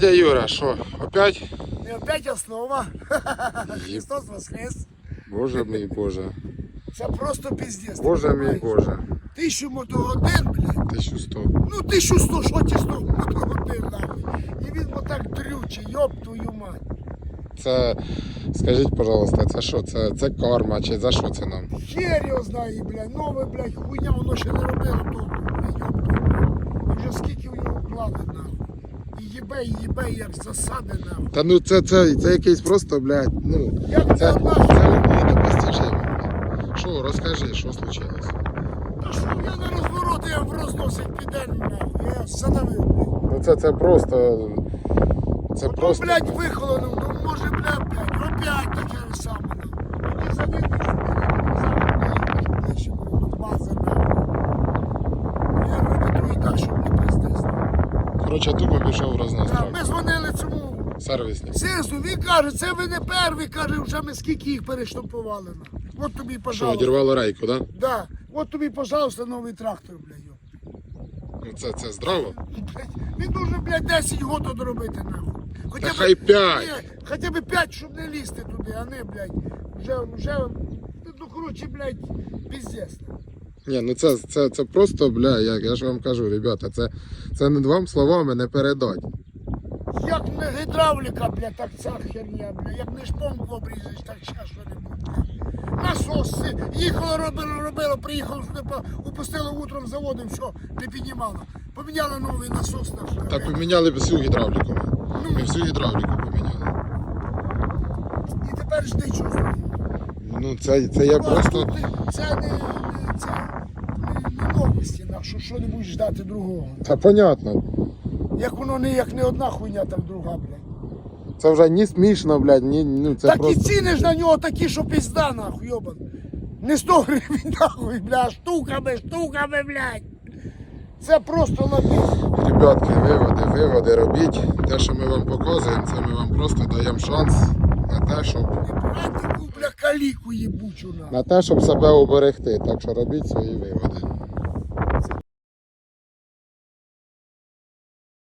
Дядя Юра, що, опять? И опять основа. Христос воскрес. Боже мій Боже. Це просто піздець. Боже мій Боже. Тисячу мотогодин, блядь. 1100. Ну 1100, що ті 100 мотогодин, нахуй. І він отак дрюче, йоп твою мать. Це, скажіть, пожалуйста, це що? Це, це карма чи за що це нам? Хер його знає, блядь, нове, блядь, хуйня, воно ще не робило толку, блядь, йоп твою мать. І вже скільки в нього вклали, нахуй. Їбе, і їбе, як засади, нахуй. Та ну це, це, це якийсь просто, блядь, ну. Як Це, це це нахуй? недопостижимо. Що, розкажи, що случилось? Та що я на розвороти, я в розносить піде. Я задавив. Ну це, це просто. Це Ну, просто. блядь, вихолонув, ну може, бля, блядь, опять таке саме. ну. Тоді завідуєш, блядь, ближче було до бази, нахуй. Я ремонтую так, щоб не пиздець. Коротше, тупо пішов рознос. Так, Ми дзвонили цьому Сервісник. СИСу, він каже, це ви не перві, каже, вже ми скільки їх перештампували. От тобі, Що, пожалуйста. одірвало рейку, да? Да. От тобі, пожалуйста, новий трактор, блядь. йо. Ну це, це здраво? Блядь, Він дуже, блядь, 10 років доробити, нахуй. Хоча Та б- хай п'ять. Ні, Хоча б 5, щоб не лізти туди, а не, блядь, вже, вже, ну, коротше, блядь, піздець. Ні, ну це, це, це просто, бля, як я ж вам кажу, ребята, це, це не вам словами не передать. Як не гідравліка, блядь, так ця херня, блядь, як не шпонку обрізаєш, так ще що-небудь, блядь. Насоси, їхало, робило, робило, приїхало, упустило утром заводом, все, не піднімало. Поміняли новий насос нахуй. Та поміняли б всю гідравліку. ми. Ми всю гідравліку поміняли. І тепер жди чувствую. Ну це, це я просто. Це не, не, це не, не новості, на що, що не будеш ждати другого. Та понятно. Як воно не як не одна хуйня, там друга, блядь. Це вже ні смішно, блядь, ні, ну це так просто. і ціни ж на нього такі, що пізда, нахуй, йобан. Не 100 гривень, нахуй, бля, штуками, штуками, блядь. Це просто лапіс. Ребятки, виводи, виводи робіть. Те, що ми вам показуємо, це ми вам просто даємо шанс на те, щоб, А бля, каліку їбучу, нахуй. на те, щоб себе уберегти. Так що робіть свої виводи.